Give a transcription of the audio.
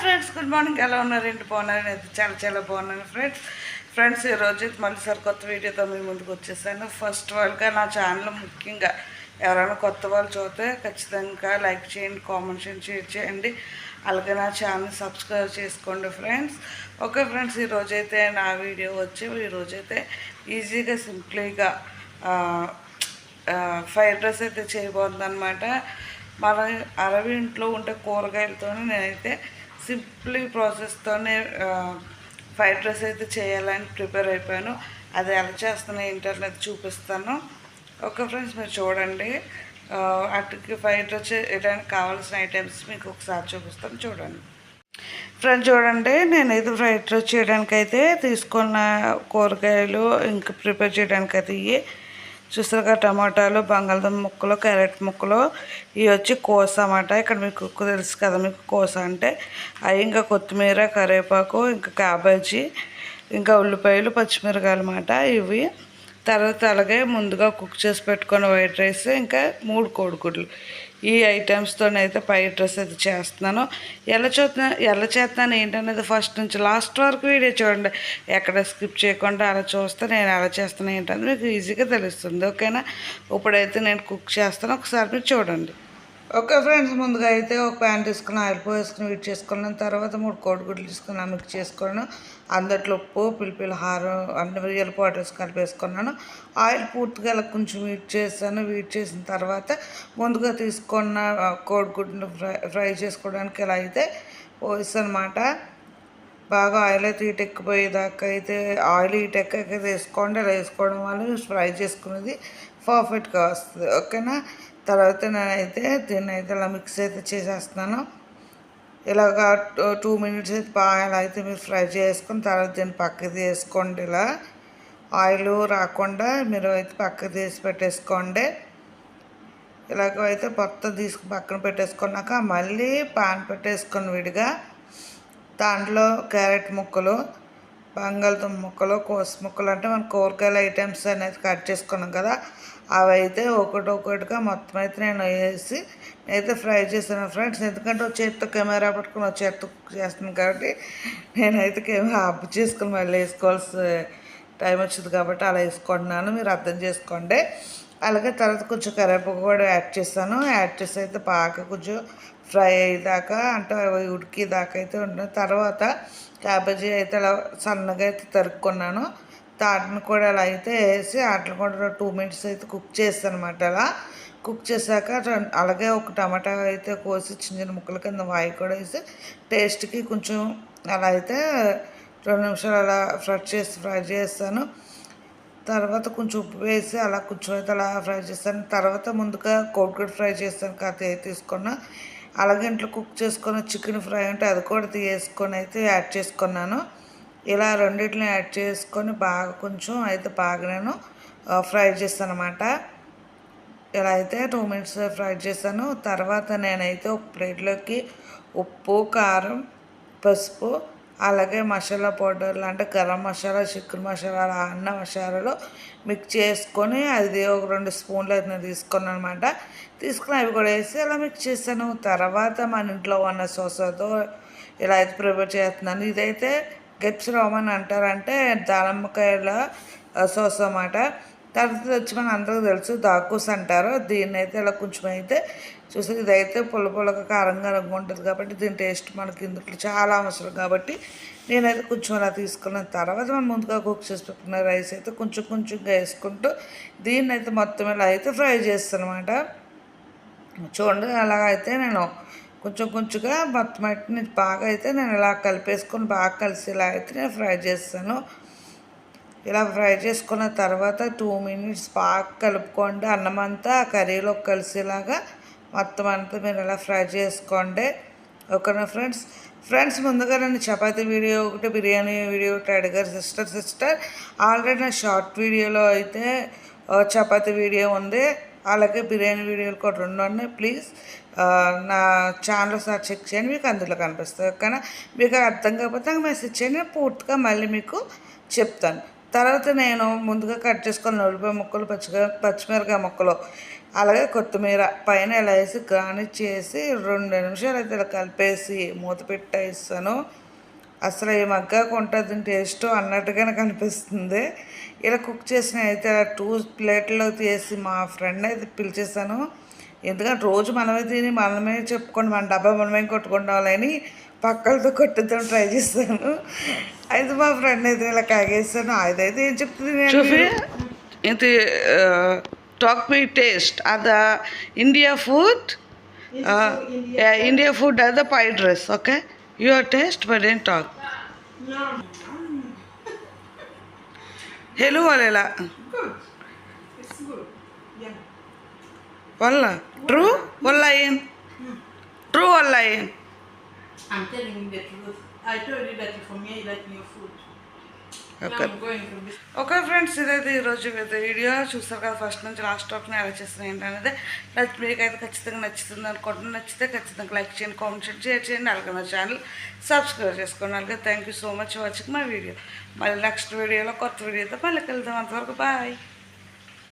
Friends good morning. ఎలా ఉన్నారండి బాగున్నారు? నేను చాలా చాలా బాగున్నాను ఫ్రెండ్స్. ఫ్రెండ్స్ ఈరోజు మళ్ళీ సార్ కొత్త వీడియోతో మీ ముందుకు వచ్చేసాను. ఫస్ట్ వాళ్ళుగా నా ఛానల్ ముఖ్యంగా ఎవరైనా కొత్త వాళ్ళు చూస్తే ఖచ్చితంగా లైక్ చేయండి కామెంట్ చేయండి షేర్ చేయండి. అలాగే నా ఛానల్ సబ్స్క్రైబ్ చేసుకోండి ఫ్రెండ్స్. ఓకే ఫ్రెండ్స్ ఈరోజైతే నా వీడియో వచ్చి ఈరోజైతే ఈజీగా సింప్లీగా ఫ్రైడ్ రైస్ అయితే చేయబోతుంది అనమాట మన అరవి ఇంట్లో ఉండే కూరగాయలతోనే నేనైతే సింప్లీ ప్రాసెస్తోనే ఫ్రైడ్ రైస్ అయితే చేయాలని ప్రిపేర్ అయిపోయాను. అది ఎలా చేస్తున్నా ఏంటనేది చూపిస్తాను. ఓకే ఫ్రెండ్స్ మీరు చూడండి. అటుకి ఫ్రైడ్ రైస్ చేయడానికి కావాల్సిన ఐటమ్స్ మీకు ఒకసారి చూపిస్తాను. చూడండి. ఫ్రెండ్స్ చూడండి. నేను ఇది ఫ్రైడ్ రైస్ చేయడానికి అయితే తీసుకున్న కూరగాయలు ఇంకా ప్రిపేర్ చేయడానికి అయితే ఇవి చూసారుగా టమాటాలు బంగాళదుంప ముక్కలు క్యారెట్ ముక్కలు ఇవి వచ్చి కోస అన్నమాట. ఇక్కడ మీకు తెలుసు కదా మీకు కోస అంటే అవి ఇంకా కొత్తిమీర కరివేపాకు ఇంకా క్యాబేజీ ఇంకా ఉల్లిపాయలు పచ్చిమిరకాయలు అన్నమాట. ఇవి తర్వాత అలాగే ముందుగా కుక్ చేసి పెట్టుకున్న వైట్ రైస్ ఇంకా మూడు కోడిగుడ్లు. ఈ ఐటమ్స్తోనైతే అయితే ఫ్రైడ్ రైస్ అయితే చేస్తున్నాను. ఎలా చూస్తున్నా ఎలా చేస్తున్నాను ఏంటనేది ఫస్ట్ నుంచి లాస్ట్ వరకు వీడియో చూడండి. ఎక్కడ స్కిప్ చేయకుండా అలా చూస్తే నేను ఎలా చేస్తాను ఏంటనేది మీకు ఈజీగా తెలుస్తుంది. ఓకేనా ఇప్పుడైతే నేను కుక్ చేస్తాను. ఒకసారి మీరు చూడండి. ఓకే ఫ్రెండ్స్ ముందుగా అయితే ఒక ప్యాన్ తీసుకుని ఆయిల్ పోసుకుని వీట్ చేసుకున్నాను. తర్వాత మూడు కోడిగుడ్లు తీసుకుని మిక్స్ చేసుకున్నాను. అందట్లో ఉప్పు పిలిపిల హారం అన్ని మిరియాల పౌడర్స్ కలిపేసుకున్నాను ఆయిల్ పూర్తిగా ఇలా కొంచెం వీట్ చేశాను. వీట్ చేసిన తర్వాత ముందుగా తీసుకున్న ఆ, కోడిగుడ్లు ఫ్రై ఫ్రై చేసుకోవడానికి ఇలా అయితే పోయిస్తానమాట. బాగా ఆయిల్ అయితే హీట్ ఎక్కిపోయేదాకా అయితే ఆయిల్ హీట్ ఎక్కాక వేసుకోండి. అలా వేసుకోవడం వల్ల ఫ్రై చేసుకునేది పర్ఫెక్ట్గా వస్తుంది ఓకేనా? తర్వాత నేనైతే దీన్ని అయితే ఇలా మిక్స్ అయితే చేసేస్తున్నాను. ఇలాగ టూ మినిట్స్ అయితే బాగా అయితే మీరు ఫ్రై చేసుకుని తర్వాత దీన్ని పక్కకి తీసుకోండి ఇలా. ఆయిల్ రాకుండా మీరు అయితే పక్కకి తీసి పెట్టేసుకోండి. ఇలాగ అయితే మొత్తం తీసుకు పక్కన పెట్టేసుకున్నాక మళ్ళీ పాన్ పెట్టేసుకొని విడిగా దాంట్లో క్యారెట్ ముక్కలు బంగాళదుంప ముక్కలు కోసి ముక్కలు అంటే మన కూరగాయల ఐటమ్స్ అనేది కట్ చేసుకున్నాం కదా అవి అయితే ఒకటి ఒకటిగా మొత్తం అయితే నేను వేసి నేనైతే ఫ్రై చేశాను ఫ్రెండ్స్. ఎందుకంటే ఒక చేత్తో కెమెరా పట్టుకుని ఒక చేత్తో చేస్తున్నాను కాబట్టి నేనైతే కెమెరా ఆఫ్ చేసుకుని మళ్ళీ వేసుకోవాల్సి టైం వచ్చింది కాబట్టి అలా వేసుకుంటున్నాను. మీరు అర్థం చేసుకోండి. అలాగే తర్వాత కొంచెం కరివేపాకు కూడా యాడ్ చేస్తాను. యాడ్ చేసి అయితే బాగా కొంచెం ఫ్రై అయ్యేదాకా అంటే ఉడికి ఉడికేదాకా అయితే ఉంటుంది తర్వాత క్యాబేజీ అయితే అలా సన్నగా అయితే తరుక్కున్నాను. దాటిని కూడా అలా అయితే వేసి వాటిని కూడా టూ మినిట్స్ అయితే కుక్ చేస్తాను అనమాట అలా. కుక్ చేశాక అలాగే ఒక టమాటా అయితే కోసి చిన్న చిన్న ముక్కల కింద వాయి కూడా వేసి టేస్ట్కి కొంచెం అలా అయితే రెండు నిమిషాలు అలా ఫ్రై చేసి ఫ్రై చేస్తాను. తర్వాత కొంచెం ఉప్పు వేసి అలా కొంచెం అయితే అలా ఫ్రై చేస్తాను. తర్వాత ముందుగా కోడిగుడ్డు ఫ్రై చేస్తాను కాదు తీసుకున్నా. అలాగే ఇంట్లో కుక్ చేసుకున్న చికెన్ ఫ్రై ఉంటే అది కూడా తీసుకొని అయితే యాడ్ చేసుకున్నాను. ఇలా రెండింటిని యాడ్ చేసుకొని బాగా కొంచెం అయితే బాగా నేను ఫ్రై చేస్తాను అనమాట ఇలా అయితే టూ మినిట్స్ ఫ్రై చేశాను. తర్వాత నేనైతే ఒక ప్లేట్లోకి ఉప్పు కారం పసుపు అలాగే మసాలా పౌడర్లు అంటే గరం మసాలా చికెన్ మసాలా అన్న మసాలాలు మిక్స్ చేసుకొని అది ఒక రెండు స్పూన్లు అయితే నేను తీసుకున్నాను అనమాట తీసుకుని అవి కూడా వేసి అలా మిక్స్ చేశాను. తర్వాత మన ఇంట్లో ఉన్న సోసాతో ఇలా అయితే ప్రిపేర్ చేస్తున్నాను. ఇదైతే గెప్స్ రోమన్ అంటారంటే దానిమ్మకాయల సోస అన్నమాట. తర్వాత వచ్చి మన అందరికీ తెలుసు దాకూస్ అంటారు. దీన్ని అయితే ఇలా కొంచెం అయితే చూసి ఇదైతే పుల్ల పుల్లగా కారంగా రంగు ఉంటుంది కాబట్టి దీని టేస్ట్ మనకి ఇందులో చాలా అవసరం కాబట్టి నేనైతే కొంచెం అలా తీసుకున్న తర్వాత మనం ముందుగా కుక్ చేసి పెట్టుకున్న రైస్ అయితే కొంచెం కొంచెంగా వేసుకుంటూ దీన్ని అయితే మొత్తం ఇలా అయితే ఫ్రై చేస్తాను అనమాట చూడండి అలా అయితే నేను కొంచెం కొంచెంగా మొత్తం అయితే బాగా అయితే నేను ఇలా కలిపేసుకొని బాగా కలిసి ఇలా అయితే నేను ఫ్రై చేస్తాను. ఇలా ఫ్రై చేసుకున్న తర్వాత టూ మినిట్స్ బాగా కలుపుకోండి. అన్నం అంతా కర్రీలో కలిసేలాగా మొత్తం అంతా మీరు అలా ఫ్రై చేసుకోండి. ఓకేనా ఫ్రెండ్స్? ఫ్రెండ్స్ ముందుగా నేను చపాతీ వీడియో ఒకటి బిర్యానీ వీడియో ఒకటి అడిగారు సిస్టర్. సిస్టర్ ఆల్రెడీ నా షార్ట్ వీడియోలో అయితే చపాతి చపాతీ వీడియో ఉంది. అలాగే బిర్యానీ వీడియోలు కూడా రెండు ఉన్నాయి. ప్లీజ్ నా ఛానల్ సార్ చెక్ చేయండి. మీకు అందులో కనిపిస్తుంది ఓకేనా? మీకు అర్థం కాకపోతే నాకు మెసేజ్ చేయండి. పూర్తిగా మళ్ళీ మీకు చెప్తాను. తర్వాత నేను ముందుగా కట్ చేసుకున్న ఉల్లిపాయ ముక్కలు పచ్చిగా పచ్చిమిరకాయ ముక్కలు. అలాగే కొత్తిమీర పైన ఇలా వేసి గార్నిష్ చేసి రెండు నిమిషాలు అయితే ఇలా కలిపేసి మూత పెట్టేస్తాను. అసలు ఈ మగ్గాకు ఉంటుంది టేస్ట్ అన్నట్టుగానే కనిపిస్తుంది. ఇలా కుక్ చేసిన అయితే టూ ప్లేట్లో తీసి మా ఫ్రెండ్ అయితే పిలిచేసాను ఎందుకంటే రోజు మనమే తిని మనమే చెప్పుకొని మన డబ్బా మనమే కొట్టుకుంటామని పక్కలతో కొట్టుదాం ట్రై చేస్తాను అయితే మా ఫ్రెండ్ అయితే ఇలా కాగేస్తాను అదైతే ఏం చెప్తుంది talk we taste are the India food. Uh, India. yeah, India food are the pie dress. Okay, your taste but then talk. No. Hello, Alela. Good. It's good. Yeah. Walla. True? Walla hmm. True, Walla. I'm telling you the truth. I told you that for me, you like your food. Okay friends ఇదైతే ఈరోజు video చూస్తారు కదా first నుంచి last వరకు నేను ఎలా చేస్తున్నాను ఏంటనేది నచ్చి మీకు అయితే ఖచ్చితంగా నచ్చుతుంది అనుకుంటున్నాను నచ్చితే ఖచ్చితంగా లైక్ చేయండి కామెంట్ చేయండి షేర్ చేయండి అలాగే నా ఛానల్ సబ్స్క్రైబ్ చేసుకోండి. అలాగే thank you so much watching మా వీడియో మళ్ళీ నెక్స్ట్ వీడియోలో కొత్త వీడియోతో మళ్ళీ కలుద్దాం. అంతవరకు బాయ్